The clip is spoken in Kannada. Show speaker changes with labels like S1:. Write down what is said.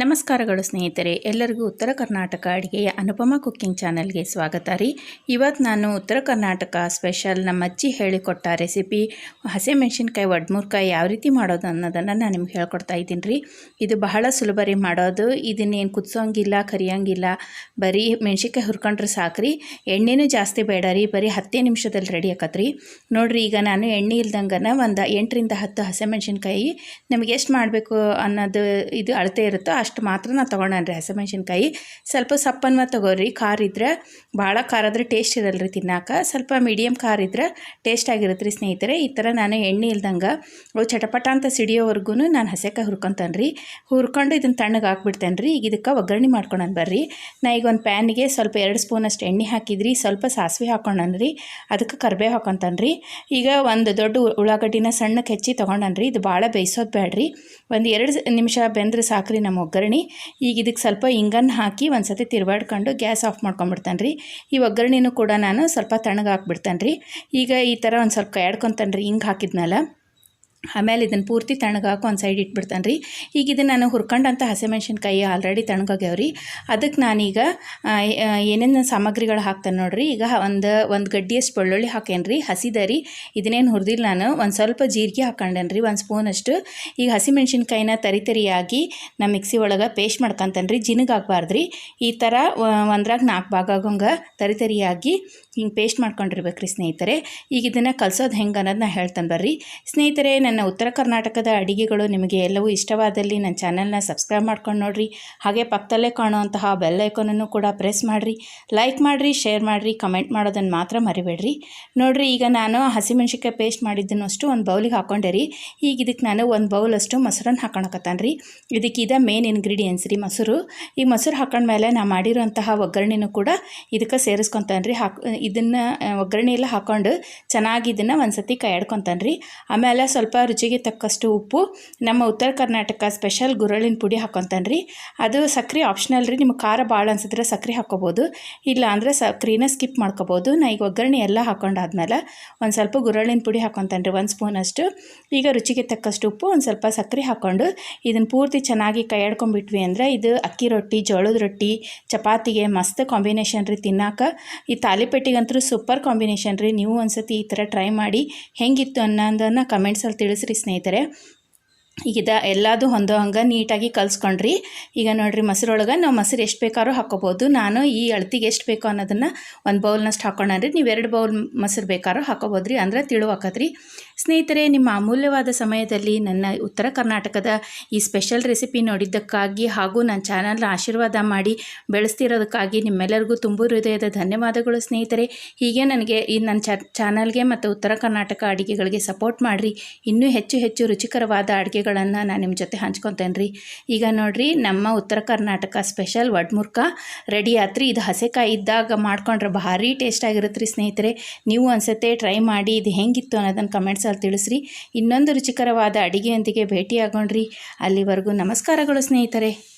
S1: ನಮಸ್ಕಾರಗಳು ಸ್ನೇಹಿತರೆ, ಎಲ್ಲರಿಗೂ ಉತ್ತರ ಕರ್ನಾಟಕ ಅಡುಗೆಯ ಅನುಪಮ ಕುಕ್ಕಿಂಗ್ ಚಾನಲ್ಗೆ ಸ್ವಾಗತ ರೀ. ಇವತ್ತು ನಾನು ಉತ್ತರ ಕರ್ನಾಟಕ ಸ್ಪೆಷಲ್ ನಮ್ಮ ಅಜ್ಜಿ ಹೇಳಿಕೊಟ್ಟ ರೆಸಿಪಿ, ಹಸಿಮೆಣ್ಸಿನ್ಕಾಯಿ ಒಡ್ಮೂರ್ಕಾಯಿ ಯಾವ ರೀತಿ ಮಾಡೋದು ಅನ್ನೋದನ್ನು ನಾನು ನಿಮ್ಗೆ ಹೇಳ್ಕೊಡ್ತಾ ಇದ್ದೀನಿ ರೀ. ಇದು ಬಹಳ ಸುಲಭ ರೀ ಮಾಡೋದು. ಇದನ್ನೇನು ಕುದಿಸೋಂಗಿಲ್ಲ, ಕರಿಯೋಂಗಿಲ್ಲ, ಬರೀ ಮೆಣ್ಸಿನ್ಕಾಯಿ ಹುರ್ಕೊಂಡ್ರೆ ಸಾಕ್ರಿ ಎಣ್ಣೆನೂ ಜಾಸ್ತಿ ಬೇಡ ರೀ, ಬರೀ ಹತ್ತೇ ನಿಮಿಷದಲ್ಲಿ ರೆಡಿ ಆಕತ್ರಿ. ನೋಡಿರಿ, ಈಗ ನಾನು ಎಣ್ಣೆ ಇಲ್ದಂಗನ ಒಂದು ಎಂಟರಿಂದ ಹತ್ತು ಹಸಿಮೆಣ್ಸಿನ್ಕಾಯಿ ನಮಗೆ ಎಷ್ಟು ಮಾಡಬೇಕು ಅನ್ನೋದು ಇದು ಅಳತೆ ಇರುತ್ತೋ ಅಷ್ಟು ಮಾತ್ರ ನಾನು ತೊಗೊಂಡೇನ್ರಿ ಹಸಿಮೆಣ್ಸಿನ್ಕಾಯಿ ಸ್ವಲ್ಪ ಸಪ್ಪನ್ವ ತೊಗೊಳ್ರಿ ಖಾರ ಇದ್ರೆ ಭಾಳ ಖಾರ ಆದ್ರೆ ಟೇಸ್ಟ್ ಇರಲ್ರಿ ತಿನ್ನಾಕ. ಸ್ವಲ್ಪ ಮೀಡಿಯಮ್ ಖಾರ ಇದ್ರೆ ಟೇಸ್ಟ್ ಆಗಿರುತ್ತೆ ರೀ ಸ್ನೇಹಿತರೆ. ಈ ಥರ ನಾನು ಎಣ್ಣೆ ಇಲ್ದಂಗೆ ಅವು ಚಟಪಟ ಅಂತ ಸಿಡಿಯೋವರೆಗೂ ನಾನು ಹಸೆಕಾಯಿ ಹುರ್ಕೊತಾನೆ ರೀ ಹುರ್ಕೊಂಡು ಇದನ್ನು ತಣ್ಣಗೆ ಹಾಕ್ಬಿಡ್ತೇನೆ ರೀ ಈಗ ಇದಕ್ಕೆ ಒಗ್ಗರಣೆ ಮಾಡ್ಕೊಳನ್ ಬರ್ರಿ. ನಾ ಈಗ ಒಂದು ಪ್ಯಾನಿಗೆ ಸ್ವಲ್ಪ ಎರಡು ಸ್ಪೂನಷ್ಟು ಎಣ್ಣೆ ಹಾಕಿದ್ರಿ. ಸ್ವಲ್ಪ ಸಾಸಿವೆ ಹಾಕೊಂಡನ್ ರೀ ಅದಕ್ಕೆ ಕರ್ಬೇವು ಹಾಕೊತಾನೆ ರೀ ಈಗ ಒಂದು ದೊಡ್ಡ ಉಳ್ಳಾಗಡ್ಡಿನ ಸಣ್ಣಕ್ಕೆ ಹೆಚ್ಚಿ ತೊಗೊಂಡನ್ರಿ ಇದು ಭಾಳ ಬೇಯಿಸೋದು ಬೇಡ್ರಿ ಒಂದು ಎರಡು ನಿಮಿಷ ಬೆಂದ್ರೆ ಸಾಕ್ರಿ ನಮ್ಮ ಒಗ್ಗರಣೆ. ಈಗ ಇದಕ್ಕೆ ಸ್ವಲ್ಪ ಇಂಗನ್ನು ಹಾಕಿ ಒಂದು ಸತಿ ತಿರುವಾಡ್ಕೊಂಡು ಗ್ಯಾಸ್ ಆಫ್ ಮಾಡ್ಕೊಂಬಿಡ್ತಾನೆ ರೀ ಈ ಒಗ್ಗರಣೆನೂ ಕೂಡ ನಾನು ಸ್ವಲ್ಪ ತಣ್ಣಗೆ ಹಾಕ್ಬಿಡ್ತಾನೆ ರೀ ಈಗ ಈ ಥರ ಒಂದು ಸ್ವಲ್ಪ ಕೈಯಾಡ್ಕೊತಾನೆ ರೀ ಹಿಂಗೆ ಹಾಕಿದ್ಮೇಲೆ ಆಮೇಲೆ ಇದನ್ನು ಪೂರ್ತಿ ತಣ್ಣಗಾಕಿ ಒಂದು ಸೈಡ್ ಇಟ್ಬಿಡ್ತಾನೆ ರೀ. ಈಗ ಇದನ್ನು ನಾನು ಹುರ್ಕೊಂಡಂಥ ಹಸಿಮೆಣ್ಸಿನ್ಕಾಯಿ ಆಲ್ರೆಡಿ ತಣ್ಣಗಾಗ್ಯಾವ ರೀ. ಅದಕ್ಕೆ ನಾನೀಗ ಏನೇನು ಸಾಮಗ್ರಿಗಳು ಹಾಕ್ತಾನೆ ನೋಡಿರಿ. ಈಗ ಒಂದು ಒಂದು ಗಡ್ಡಿಯಷ್ಟು ಬೆಳ್ಳುಳ್ಳಿ ಹಾಕೇನಿ ರೀ. ಹಸಿದ ರೀ. ಇದನ್ನೇನು ಹುರಿದಿಲ್ಲ ನಾನು. ಒಂದು ಸ್ವಲ್ಪ ಜೀರಿಗೆ ಹಾಕೊಂಡೇನಿ ರೀ. ಒಂದು ಸ್ಪೂನಷ್ಟು ಈಗ ಹಸಿಮೆಣ್ಸಿನ್ಕಾಯಿನ ತರಿ ತರಿಯಾಗಿ ನಾ ಮಿಕ್ಸಿ ಒಳಗೆ ಪೇಸ್ಟ್ ಮಾಡ್ಕೊತಾನೆ ರೀ. ಜಿನಗಾಗಬಾರ್ದು ರೀ. ಈ ಥರ ಒಂದ್ರಾಗ ನಾಲ್ಕು ಭಾಗ ಆಗೋಂಗೆ ತರಿ ತರಿಯಾಗಿ ಹಿಂಗೆ ಪೇಸ್ಟ್ ಮಾಡ್ಕೊಂಡಿರ್ಬೇಕು ರೀ ಸ್ನೇಹಿತರೆ. ಈಗ ಇದನ್ನು ಕಲಿಸೋದು ಹೆಂಗೆ ಅನ್ನೋದನ್ನ ಹೇಳ್ತಾನೆ ಬರ್ರಿ. ಸ್ನೇಹಿತರೆ, ನನ್ನ ಉತ್ತರ ಕರ್ನಾಟಕದ ಅಡಿಗೆಗಳು ನಿಮಗೆ ಎಲ್ಲವೂ ಇಷ್ಟವಾದಲ್ಲಿ ನನ್ನ ಚಾನಲ್ನ ಸಬ್ಸ್ಕ್ರೈಬ್ ಮಾಡ್ಕೊಂಡು ನೋಡಿರಿ. ಹಾಗೆ ಪಕ್ಕದಲ್ಲೇ ಕಾಣುವಂತಹ ಬೆಲ್ ಐಕಾನನ್ನು ಕೂಡ ಪ್ರೆಸ್ ಮಾಡಿರಿ. ಲೈಕ್ ಮಾಡಿರಿ ಶೇರ್ ಮಾಡಿರಿ ಕಮೆಂಟ್ ಮಾಡೋದನ್ನು ಮಾತ್ರ ಮರಿಬೇಡ್ರಿ. ನೋಡಿರಿ, ಈಗ ನಾನು ಹಸಿಮೆಣ್ಸಿಕಾಯಿ ಪೇಸ್ಟ್ ಮಾಡಿದ್ದನ್ನು ಅಷ್ಟು ಒಂದು ಬೌಲಿಗೆ ಹಾಕೊಂಡೆ ರೀ. ಈಗ ಇದಕ್ಕೆ ನಾನು ಒಂದು ಬೌಲಷ್ಟು ಮೊಸರನ್ನು ಹಾಕೊಳಕತ್ತಾನೆ ರೀ. ಇದಕ್ಕೆ ಇದ ಮೇನ್ ಇಂಗ್ರೀಡಿಯೆಂಟ್ಸ್ ರೀ ಮೊಸರು. ಈ ಮೊಸರು ಹಾಕೊಂಡ್ಮೇಲೆ ನಾ ಮಾಡಿರೋಂತಹ ಒಗ್ಗರಣೆನೂ ಕೂಡ ಇದಕ್ಕೆ ಸೇರಿಸ್ಕೊತಾನೆ ರೀ ಹಾಕ್ ಇದನ್ನು ಒಗ್ಗರಣೆ ಎಲ್ಲ ಹಾಕ್ಕೊಂಡು ಚೆನ್ನಾಗಿ ಇದನ್ನು ಒಂದು ಸತಿ ಕೈಯಾಡ್ಕೊತಾನೆ ರೀ ಆಮೇಲೆ ಸ್ವಲ್ಪ ರುಚಿಗೆ ತಕ್ಕಷ್ಟು ಉಪ್ಪು, ನಮ್ಮ ಉತ್ತರ ಕರ್ನಾಟಕ ಸ್ಪೆಷಲ್ ಗುರಳಿನ ಪುಡಿ ಹಾಕೊತಾನೆ ರೀ ಅದು ಸಕ್ಕರೆ ಆಪ್ಷನಲ್ ರೀ, ನಿಮ್ಗೆ ಖಾರ ಭಾಳ ಅನ್ಸಿದ್ರೆ ಸಕ್ಕರೆ ಹಾಕ್ಕೋಬೋದು. ಇಲ್ಲ ಅಂದರೆ ಸಕ್ಕರೆನ ಸ್ಕಿಪ್ ಮಾಡ್ಕೋಬೋದು. ನಾ ಈಗ ಒಗ್ಗರಣೆ ಎಲ್ಲ ಹಾಕೊಂಡಾದ್ಮೇಲೆ ಒಂದು ಸ್ವಲ್ಪ ಗುರಳಿನ ಪುಡಿ ಹಾಕೊತಾನೆ ರೀ ಒಂದು ಸ್ಪೂನಷ್ಟು ಈಗ ರುಚಿಗೆ ತಕ್ಕಷ್ಟು ಉಪ್ಪು, ಒಂದು ಸ್ವಲ್ಪ ಸಕ್ಕರೆ ಹಾಕ್ಕೊಂಡು ಇದನ್ನು ಪೂರ್ತಿ ಚೆನ್ನಾಗಿ ಕೈ ಆಡ್ಕೊಂಡ್ಬಿಟ್ವಿ ಅಂದರೆ ಇದು ಅಕ್ಕಿ ರೊಟ್ಟಿ, ಜೋಳದ ರೊಟ್ಟಿ, ಚಪಾತಿಗೆ ಮಸ್ತ್ ಕಾಂಬಿನೇಷನ್ ರೀ ತಿನ್ನಾಕ. ಈ ತಾಲಿಪೆಟ್ಟಿಗಂತೂ ಸೂಪರ್ ಕಾಂಬಿನೇಷನ್ ರೀ. ನೀವು ಒಂದ್ಸತಿ ಈ ಥರ ಟ್ರೈ ಮಾಡಿ ಹೆಂಗಿತ್ತು ಅನ್ನೋದನ್ನು ಕಮೆಂಟ್ಸಲ್ಲಿ ತಿಳಿಸ್ರಿ ಸ್ನೇಹಿತರೆ. ಈಗ ಎಲ್ಲದು ಹೊಂದೋ ಹಂಗೆ ನೀಟಾಗಿ ಕಲಿಸ್ಕೊಂಡ್ರಿ. ಈಗ ನೋಡಿರಿ ಮೊಸರೊಳಗೆ ನಾವು ಮೊಸರು ಎಷ್ಟು ಬೇಕಾದ್ರೂ ಹಾಕೋಬೋದು. ನಾನು ಈ ಅಳತಿಗೆ ಎಷ್ಟು ಬೇಕೋ ಅನ್ನೋದನ್ನು ಒಂದು ಬೌಲ್ನಷ್ಟು ಹಾಕೊಂಡ್ರಿ ನೀವು ಎರಡು ಬೌಲ್ ಮೊಸರು ಬೇಕಾದ್ರೂ ಹಾಕೋಬೋದು ರೀ ಅಂದರೆ ತಿಳುವಾಕತ್ರಿ. ಸ್ನೇಹಿತರೆ, ನಿಮ್ಮ ಅಮೂಲ್ಯವಾದ ಸಮಯದಲ್ಲಿ ನನ್ನ ಉತ್ತರ ಕರ್ನಾಟಕದ ಈ ಸ್ಪೆಷಲ್ ರೆಸಿಪಿ ನೋಡಿದ್ದಕ್ಕಾಗಿ ಹಾಗೂ ನನ್ನ ಚಾನಲ್ನ ಆಶೀರ್ವಾದ ಮಾಡಿ ಬೆಳೆಸ್ತಿರೋದಕ್ಕಾಗಿ ನಿಮ್ಮೆಲ್ಲರಿಗೂ ತುಂಬ ಹೃದಯದ ಧನ್ಯವಾದಗಳು ಸ್ನೇಹಿತರೆ. ಹೀಗೆ ನನಗೆ ಈ ನನ್ನ ಚಾನಲ್ಗೆ ಮತ್ತು ಉತ್ತರ ಕರ್ನಾಟಕ ಅಡುಗೆಗಳಿಗೆ ಸಪೋರ್ಟ್ ಮಾಡಿರಿ. ಇನ್ನೂ ಹೆಚ್ಚು ಹೆಚ್ಚು ರುಚಿಕರವಾದ ಅಡುಗೆಗಳನ್ನು ನಾನು ನಿಮ್ಮ ಜೊತೆ ಹಂಚ್ಕೊತೇನೆ ರೀ ಈಗ ನೋಡಿರಿ, ನಮ್ಮ ಉತ್ತರ ಕರ್ನಾಟಕ ಸ್ಪೆಷಲ್ ವಡ್ಮುರ್ಕ ರೆಡಿ ಆತ್ರಿ ಇದು ಹಸೆಕಾಯಿ ಇದ್ದಾಗ ಮಾಡ್ಕೊಂಡ್ರೆ ಭಾರಿ ಟೇಸ್ಟ್ ಆಗಿರುತ್ತೆ ರೀ ಸ್ನೇಹಿತರೆ. ನೀವು ಅನ್ಸತ್ತೆ, ಟ್ರೈ ಮಾಡಿ. ಇದು ಹೆಂಗಿತ್ತು ಅನ್ನೋದನ್ನು ತಿಳಿಸ್ರಿ. ಇನ್ನೊಂದು ರುಚಿಕರವಾದ ಅಡಿಗೆಯೊಂದಿಗೆ ಭೇಟಿಯಾಗೋಣ್ರಿ. ಅಲ್ಲಿವರೆಗೂ ನಮಸ್ಕಾರಗಳು ಸ್ನೇಹಿತರೆ.